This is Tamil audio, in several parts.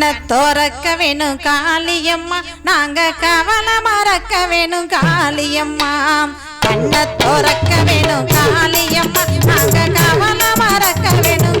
கண்ண தோறக்க வேணும் காளியம்மா. நாங்க கவலை மறக்க வேணும் காளியம்மா. கண்ண தோறக்க வேணும் காளியம்மா. நாங்க கவலை மறக்க வேணும்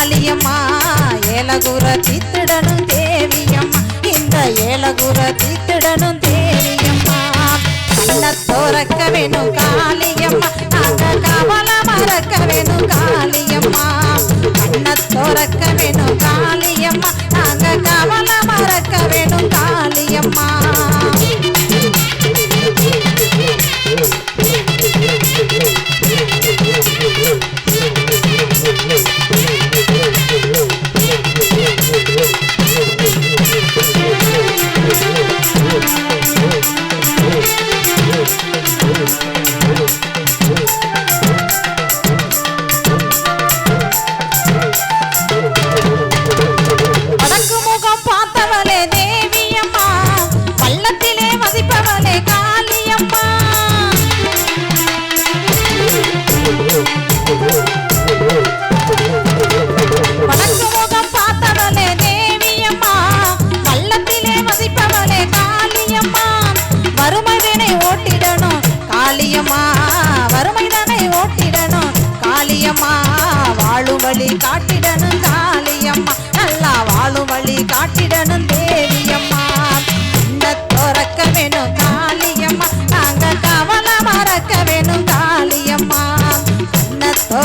காளியம்மா ஏலகுர தித்திடனும் தேவியம்மா. இந்த ஏலகுர தித்திடனும் தேவியம்மா. கண்ண தோறக்க வேணும் கால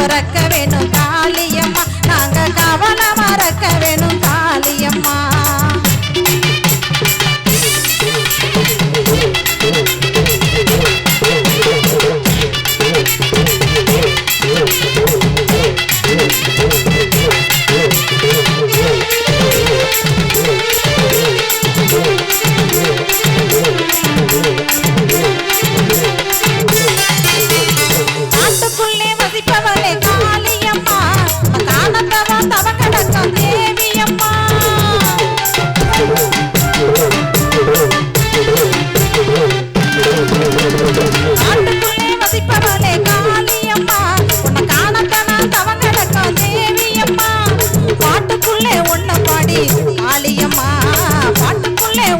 துறக்க வேணும்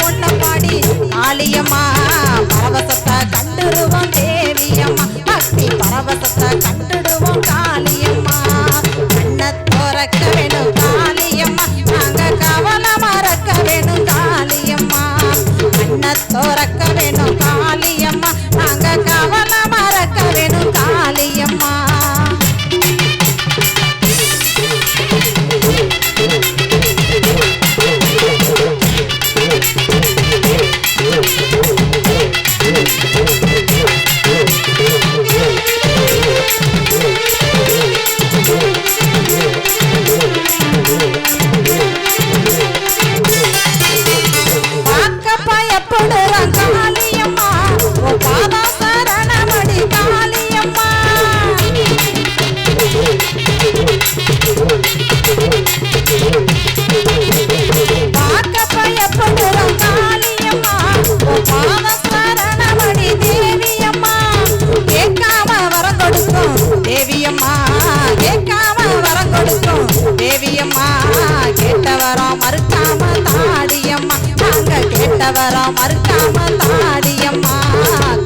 உன்ன பாடி ஆலியம்மா பரவசத்தை ஆண்டவரா மறுக்காம தாடியம்மா.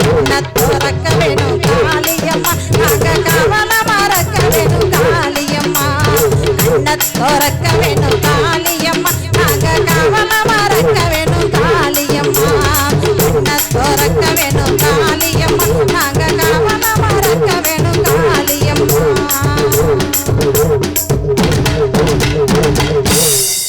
கண்ண துறக்க வேணும் காளியம்மா. நாங்க கவலை மறக்க வேணும் காளியம்மா. கண்ண துறக்க